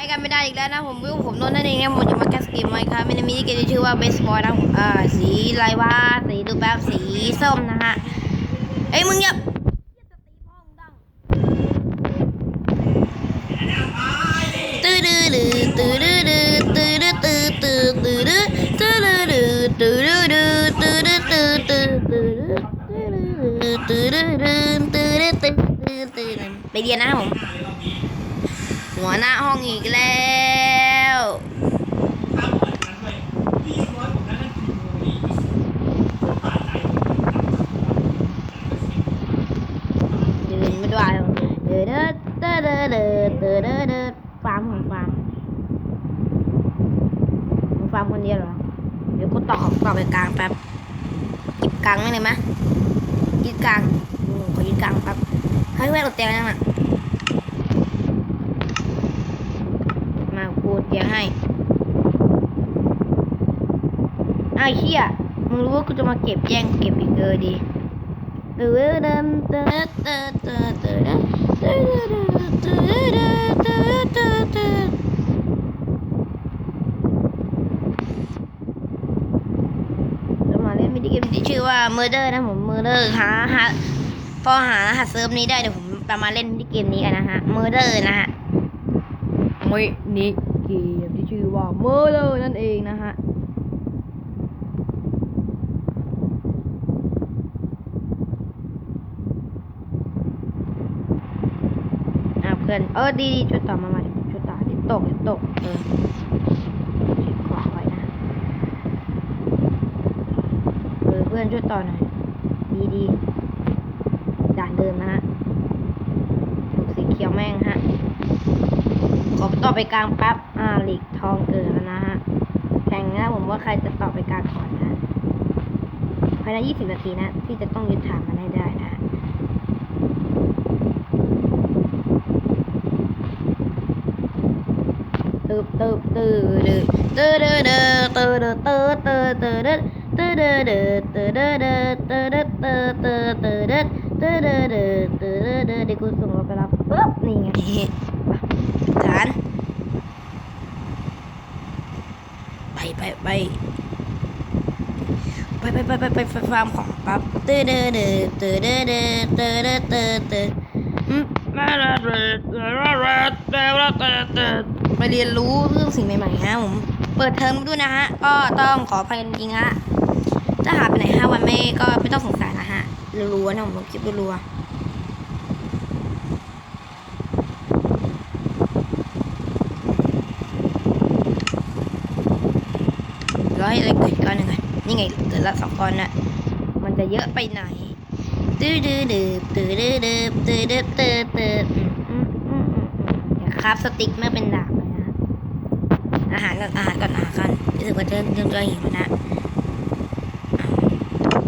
ไปกันไม่ได้อีกแล้วนะผมวิวผมโดนนั่นเองนะผมจะมาแคสเกมไมครับมินมิที่เกมที่ชื่อว่าเบสบอลนะผมอ่าสีลายวาสีดูแป๊บสีส้มนะฮะเอ้ยมึงอย่าตื้อดื้อดื้อตื้อดื้อดื้อตื้อดื้อตื้อตื้อตื้อดื้อตื้อดื้อตื้อดื้อตื้อดื้อตื้อดื้อตื้อตื้อตื้อดื้อตื้อดื้อตื้อดื้อตื้อดื้อตื้อดื้อตื้อตื้อไปเรียนนะผม หัวหน้าห้องอีกแล้วยืนไม่ได้เดินเดินเดินเดินเดินเดินฟาร์มของฟาร์มมึฟาร์มคนเดียวเหรอ เดี๋ยวกูต่อขต่อไปกลางแป๊บกิบกลางไม่เลยไหมะยึดกลางขอยึดกลางแป๊บให้แม่ตัดเตียงยังอะ มาพูดเตียงให้ไอ้เหี้ยมึงรู้ว่ากูจะมาเก็บแย่งเก็บอีกเออดีเออเดินเดินเดินเดินเดินเดินเดินเดินเดินเดินเดินเดินเดินเรามาเล่นมินิเกมที่ชื่อว่า Murder นะผม Murder หาหาพอหารหัสเซิร์ฟนี้ได้เดี๋ยวผมจะมาเล่นมินิเกมนี้กันนะฮะ Murder นะฮะมินิ เกมที่ชื่อว่าเมอร์เลอร์นั่นเองนะฮะอะเพื่อนเออดีดีช่วยต่อมามาช่วยต่อดิตกดิตกเออช็คขวาไว้นะเออเพื่อนช่วยต่อหน่อยดีดีด่านเดิมนะฮะถูกสีเขียวแม่งฮะ ขอต่อไปกลางแป๊บอ่าหลีกทองเกิดแล้วนะฮะแข่งนะผมว่าใครจะต่อไปกลางก่อนนะภายใน 20 นาทีนะ ที่จะต้องยึดฐานมันให้ได้นะตึบตึบตื้อดื้อตื้อดื้อดื้อตื้อดื้อตื้อตื้อตื้อดื้อตื้อดื้อดื้อตื้อดื้อดื้อตื้อดื้อตื้อตื้อตื้อดื้อตื้อดื้อดื้อตื้อดื้อดื้อเดี๋ยวกูส่งเราไปรับปุ๊บนี่ไงฐา นไปไปไปไปไปไปไปไปไปฟาร์มของปั๊บตื้อดื้อดื้อตื้อดื้อดื้อตื้อดื้อตื้อตื้ออืมมาละเรเรเรเรเรเรเรเรไปเรียนรู้เรื่องสิ่งใหม่ๆฮะผมเปิดเทอมด้วยนะฮะ ก็ต้องขออภัยจริงๆฮะถ้าหายไปไหนห้าวันไม่ก็ไม่ต้องสงสัยนะฮะรัวๆนะผมลงคลิปรัวๆ ร้อยอะไรเกิดก้อนหนึ่งก่อนนี่ไงเกิดละสองก้อนนะมันจะเยอะไปไหนตื้อดื้อดื้อตื้อดื้อดื้อตื้อดื้อตื้อตื้ออือืมอืมอืมอืมอย่าคราฟสติ๊กเมื่อเป็นดาบเลยนะ อาหารก่อนอาหารก่อนอาหารก่อนรู้สึกว่าเริ่มเริ่มจะหิวนะ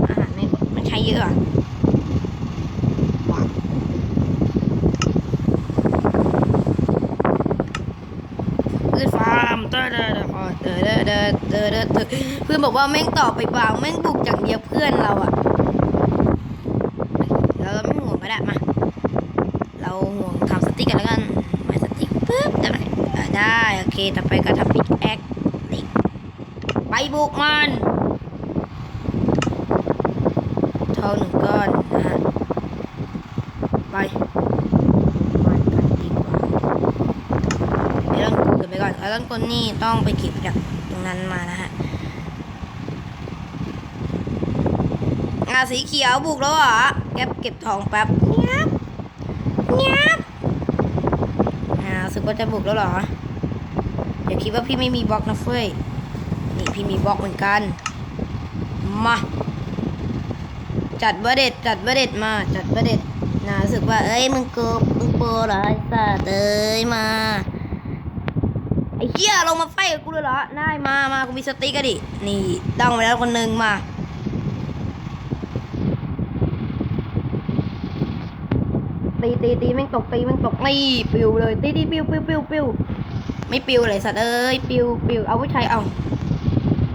อาหารไม่มันใช้เยอะอะฟาร์มเตอร์เดอร์ เดอเดอเดอเดอเดอเพื่อนบอกว่าแม่งต่อไปบางแม่งบุกอย่างเดียวเพื่อนเราอะเราไม่ห่วงก็ได้มา เราห่วงทำสติกกันแล้วกันมาสติกปุ๊บได้ไหมได้โอเคต่อไปก็ทำปิกแอคไปบุกมันทองหนึ่งก้อนนะฮะไปมันกันดีกว่าไอ้ต้นกูเก็บไปก่อนไอ้ต้น คนนี่ต้องไปเก็บจากตรงนั้นมานะฮะอ่าสีเขียวบุกแล้วเหรอเก็บเก็บทองแป๊บเงียบเงียบอ่าสึกว่าจะบุกแล้วเหรอ เดี๋ยวคิดว่าพี่ไม่มีบล็อกนะเฟ้ยนี่พี่มีบล็อกเหมือนกัน มา จัดเบอร์เด็ดจัดเบอร์เด็ดมา จัดเบอร์เด็ดนะรู้สึกว่า เอ้ยมึงโกมึงโปรเหรอไอ้สัตว์เอ้ยมา เหี้ยลงมาไฟกับกูเลยเหรอ ได้มามากูมีสติกันดิ นี่ดังไปแล้วคนหนึ่งมา ตีตีตีแม่งตกตีแม่งตกนี่ปิวเลย ตีตีปิวปิวปิวปิวไม่ปิวเลยสัตว์เอ้ยปิวปิวเอาผู้ชายเอา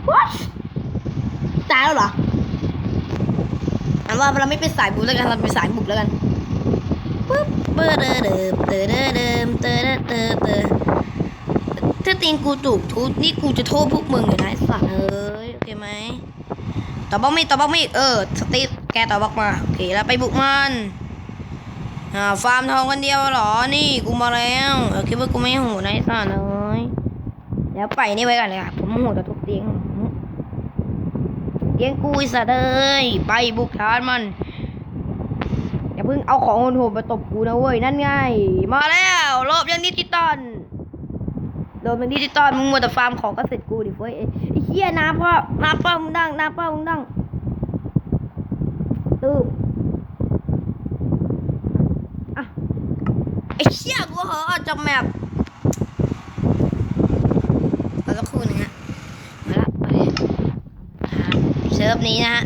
what ตายแล้วเหรออันว่าเราไม่เป็นสายบุกแล้วกันเราเป็นสายบุกแล้วกันปุ๊บเบอร์เดิมเดิมเดิมเดิมเดิมเดิมเดิม ถ้าตีนกูถูกทุบนี่กูจะโทษพวกมึงเลยนะไอ้สัตว์เอ้ยโอเคไหมต่อบล็อกมีต่อบล็อกมีเออสตีฟแกต่อบล็อกมาโอเคแล้วไปบุกมันอ่าฟาร์มทองกันเดียวเหรอนี่กูมาแล้วเออคิดว่ากูไม่โหดนะสัตว์เอ้ยแล้วไปนี่ไว้ก่อนเลยอะผมโหดแต่ทุบเตียงเตียงกูสัตว์เอ้ยไปบุกฐานมันอย่าเพิ่งเอาของโหดมาตบกูนะเว้ยนั่นไงมาแล้วรอบยังดิจิตอล โดนเป็นดิจิตอลมึงมัวแต่ฟาร์มของก็เสร็จกูดิเฟ้ยไอ้ไอ้เหี้ยน้ำพ่อน้ำเป้ามึงดังน้ำเป้ามึงดังตืบอะไอ้เหี้ยกูเหอะจากแมปเอาสักครู่หนึงฮะมาละไปเซิร์ฟนี้นะฮะ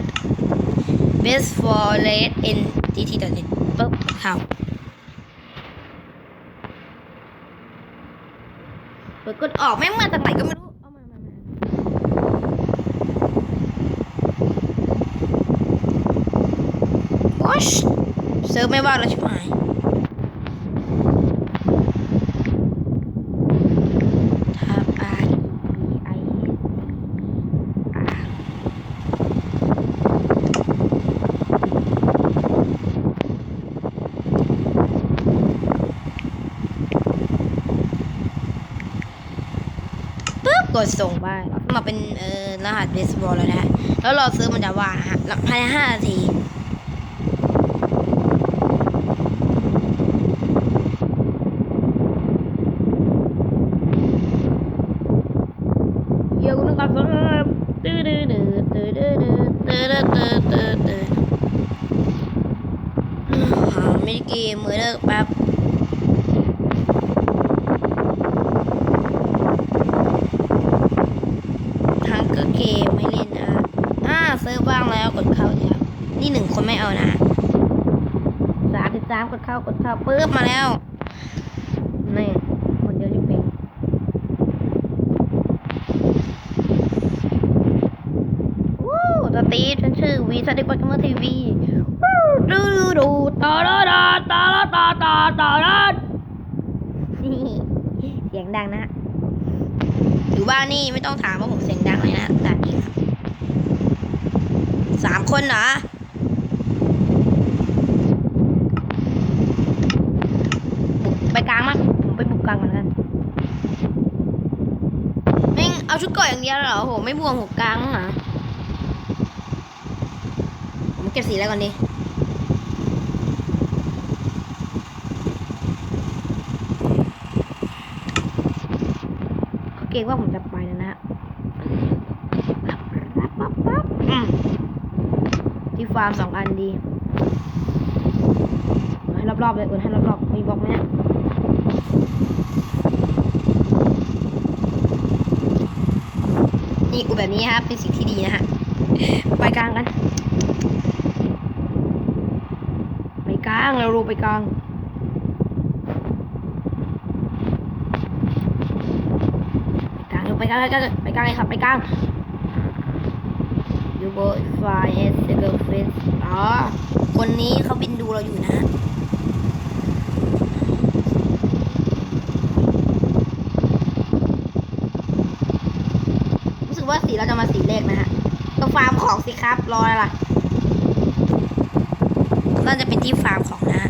best for late in tt ดอทปุ๊บเข้าเปิ ดกดออกแม่งมาจากไหนก็ไม่รู้เอามามามาโอ๊ชเซิร์ฟไม่ว่าแล้วใช่ไหมทับ R E I R ปุ๊บก ดส่งไปมาเป็นเอ่อรหัสเบสบอลแล้วนะฮะแล้วรอซื้อมันจะว่างนะฮะแล้วภายในห้านาทีเดี๋ยวกูนึกก่อนตื้อดื้อดื้อตื้อดื้อดื้อตื้อดื้อตื้อตื้อตื้อหาไม่ได้เกมมือเลิกแป๊บ ทางก็เกมไม่เล่นนะ อ่าเซิร์ฟว่างแล้วกดเข้าเดี๋ยวนี่หนึ่งคนไม่เอานะสามกดเข้ากดเข้าปึ๊บมาแล้วนี่คนเดียวจะเป็นวู้สตีฟฉันชื่อวีสติปักเมอร์ทีวีวู้ดูดูดูตาลาตาตาลาตาตาตาลาเสียงดังนะอยู่บ้านนี่ไม่ต้องถามว่าผมเสียงดังเลยนะด่าจริงครับสามคนเหรอบุกไปกลางมั้งผมไปบุกกลางก่อนแล้วกันแม่ง เอาชุดเก่ออย่างเดียวเหรอโหไม่บวงหัวกลางหรอผมเก็บสีแล้วก่อนดิเขาเกรงว่าผมจะไปแล้วนะฮะที่ฟาร์มสองอันดีให้รอบๆเลยอุ่นให้รอบๆมีบล็อกไหมเนี่ย นี่อุแบบนี้ครับ เป็นสิ่งที่ดีนะฮะ ไปกลางกัน ไปกลางเรารูไปกลางกลางไปกลางไปกลางไปกลางเลยครับไปกลางยูโบฟลายเอสเซเบลฟิสอ๋อ คนนี้เขาบินดูเราอยู่นะ รู้สึกว่าสีเราจะมาสีเลขนะฮะก็ฟาร์มของสิครับ รออะไรล่ะน่าจะเป็นที่ฟาร์มของนะ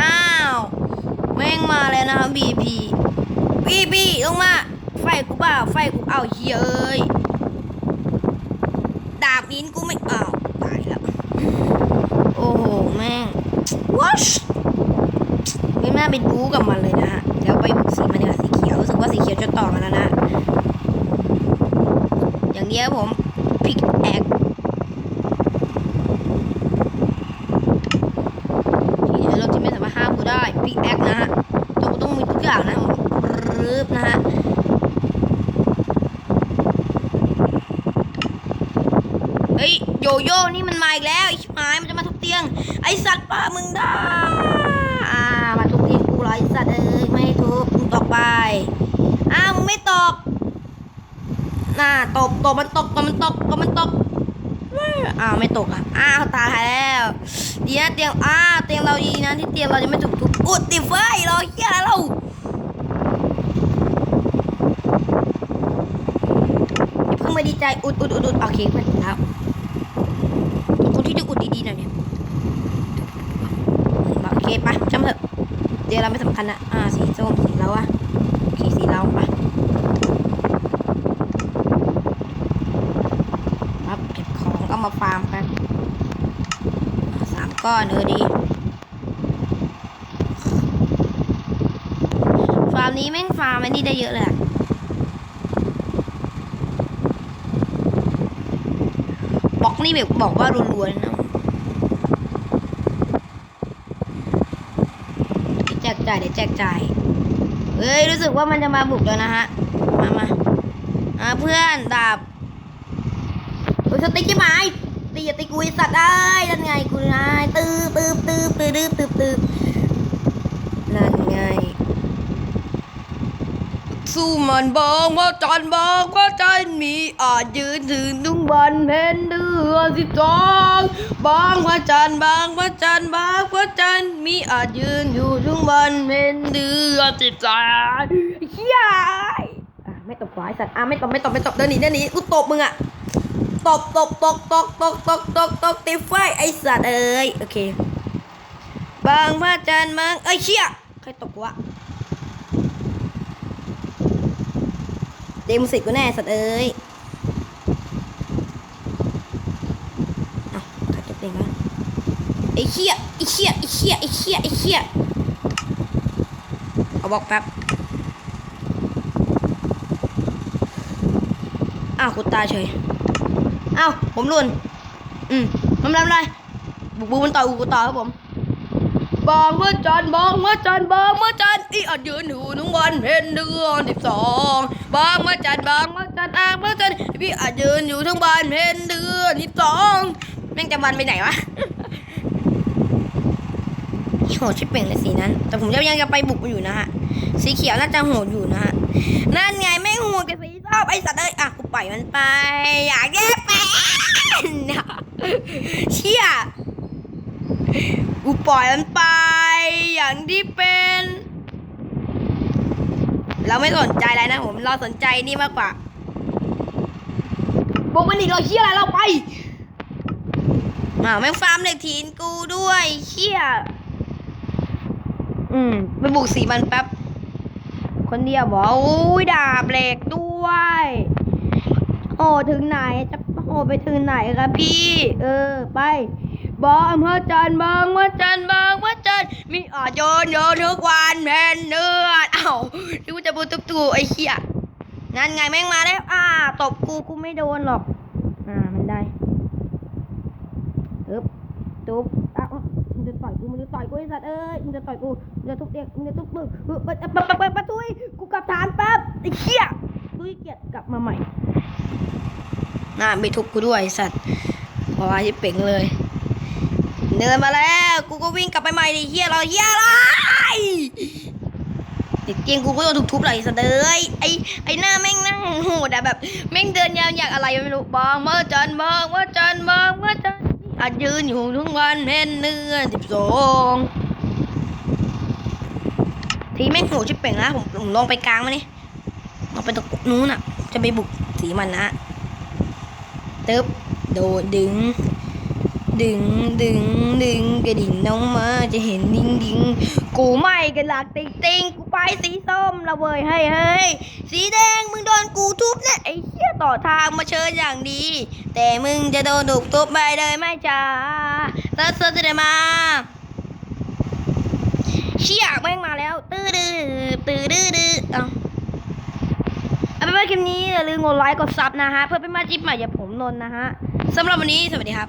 อ้าวแม่งมาแล้วนะบีพีบีบีลงมา ไฟกูเปล่าไฟกูเอาเฮีย ยดาบนิ้นกูไม่เอาตายแล้ว โอ้โห แม่งวัชไม่น่าไปบู๊กับมันเลยนะฮะ แล้วไปบุกสีมันดีกว่าสีเขียวรู้สึกว่าสีเขียวจะต่อมาแล้วนะ อย่างเดียวผมพิกแอค ที่เราที่ไม่สามารถห้ามกูได้พิกแอคนะฮะต้องต้องมีทุกอย่างนะรึบนะฮะ เฮ้ย โยโย่นี่มันมาอีกแล้วไอ้ชิบหายมันจะมาทุบเตียง ไอสัตว์ป่ามึงได้อ่ามาทุบเตียงกูเหรอไอสัตว์เอ้ยไม่ทุบมึงตกไปอ้าวมึงไม่ตกน่าตบตบมันตกตบมันตกตบมันตกอ้าวไม่ตกอะอ้าวตายแล้วเดี๋ยวเตียงอ้าวเตียงเราดีนะที่เตียงเราจะไม่ถูกทุบอุดติไฟเราเฮียเราเพิ่งมาดีใจอุดอุดอุดอุดโอเคเพื่อนแล้วคนที่ จะอุดดีๆหน่อยเนี่ยโอเคไปจำเถอะเตียงเราไม่สำคัญนะอ่าสีส้มสีเราอะโอเคสีเราไปครับเก็บของก็มาฟาร์มกันสามก้อนเออดีฟาร์มนี้แม่งฟาร์มอันนี้ได้เยอะเลยอะบล็อกนี่แบบบอกว่ารัวๆนะเดี๋ยวแจ่ายเดี๋ยวแจกจ่ายเฮ้ยรู้สึกว่ามันจะมาบุกแล้วนะฮะ มามาอ่าเพื่อนดาบโอ้ยสติ๊กใช่ไหมตีอย่าตีกูไอสัตว์ได้ยนั่นไงกูนายตืบตืบตืบตืบตืบตืบตืบนั่นไงสู้มันบองว่าจันบองว่าจันมีอาจยืนถึงทุงวันเพ็ญเดือ นสิบสองบางว่าจันทร์บางว่าจันทร์บางว่าจันทร์มีอาจยืนอยู่ทุงวันเพ็ญเดือนสิบสองเฮียอะไม่ตบขวาไอ้สัตว์อะไม่ตบไม่ตบไม่ตบเดินหนีเดินหนีกูตบมึงอะตบตบตกตกตกตกตกตกตีไฟไอสัตว์เอ้ยโอเค บางพระจันทร์มังเอ้เชี่ยใครตกวะเดมสิกกูแน่สัตว์เอ้ยเอ้าใครเก็บเองวะ ไอ้เชี่ยไอ้เชี่ยไอ้เชี่ยไอ้เชี่ยไอ้เชี่ยเอาบอกแป๊บอ้าวกูตายเฉยเอ้าผมหลุนอืมมันทำอะไรบุกบูมันต่อยกูต่อครับผมบางเมื่อจันทร์บางเมื่อจันทร์บางเมื่อจันทร์อีอาจยืนอยู่ทุกวันเพ็ญเดือนสิบสองบางเมื่อจันทร์บางเมื่อจันทร์อ่างเมื่อจันทร์พี่อาจยืนอยู่ทั้งวันเพ็ญเดือนสิบสองแม่งจะวันไปไหนวะ หดชิบเป่งเลยสีนั้น แต่ผมยังจะไปบุกมันอยู่นะฮะ สีเขียวน่าจะโหดอยู่นะฮะ นั่นไงแม่โหดกับสีส้มไอสัตว์เอ้ย อะกูปล่อยมันไป อยากแก้เป็นเชี่ยกูปล่อยมันไป อย่างที่เป็น เราไม่สนใจอะไรนะผม เราสนใจนี่มากกว่าบอกมันอีกเราเชี่ยอะไรเราไปอ้าแม่งฟาร์มเหล็กทีนกูด้วยเชี่ย อืมไปบุกสีมันแป๊บ คนเดียวบอกอุ้ยดาบเหล็กด้วย โอ้ถึงไหนจะโอ้ไปถึงไหนครับพี่ เออ ไปบองเมื่อจันบางเมื่อจันบางเมื่อจันมีอาโยนโยนทุกวันแผ่นเนื้อเอ้าดูจะบูตุกตูไอ้เหี้ยนั่นไงแม่งมาแล้วอ่าตบกูกูไม่โดนหรอก อ่ามันได้ตึ๊บตุ๊บ มึงจะต่อยกูมึงจะต่อยกูไอ้สัตว์เอ้ยมึงจะต่อยกูมึงจะทุบเด็กมึงจะทุบมือเปิดเปิดเปิดเปิดประตูกูกลับฐานแป๊บไอ้เหี้ยกูเกียจกลับมาใหม่น่าไม่ทุบกูด้วยสัตว์พอที่เป่งเลยเดินมาแล้วกูก็วิ่งกลับไปใหม่ดิเฮียเราเฮียอะไรติดเกียงกูก็โดนทุบไหลสะเดยไอไอหน้าแม่งนั่งโหดอะแบบแม่งเดินยาวอยากอะไรไม่รู้บองเมื่อจันบองเมื่อจันบองเมื่อจัน อาจยืนอยู่ทุกวันเห็นเนื้อสิบสองทีแม่งโหดชิบเป่งนะผมผมลองไปกลางมานี่ลองไปตรงนู้นอะ จะไปบุกสีมันนะเติบโดดดึง ดึงดึงดึงกระดิ่งน้องมาจะเห็นดิ้งดิ้งกูไม่กันหลักติงติงกูไปสีส้มละเว้ยเฮ้ยเฮ้ยสีแดงมึงโดนกูทุบเนี่ยไอ้เหี้ยต่อทางมาเชิญอย่างดี แต่มึงจะโดนถูกทุบไปเลยไม่จ้าแล้วเซอร์จะได้มาเชี่ยแม่งมาแล้วตื้อดื้อตื้อดื้อดื้อเอาเอาเป็นว่าคลิปนี้อย่าลืมกดไลค์กดซับนะฮะเพื่อเป็นมาจิ๊บใหม่จากผมนนนะฮะสำหรับวันนี้สวัสดีครับ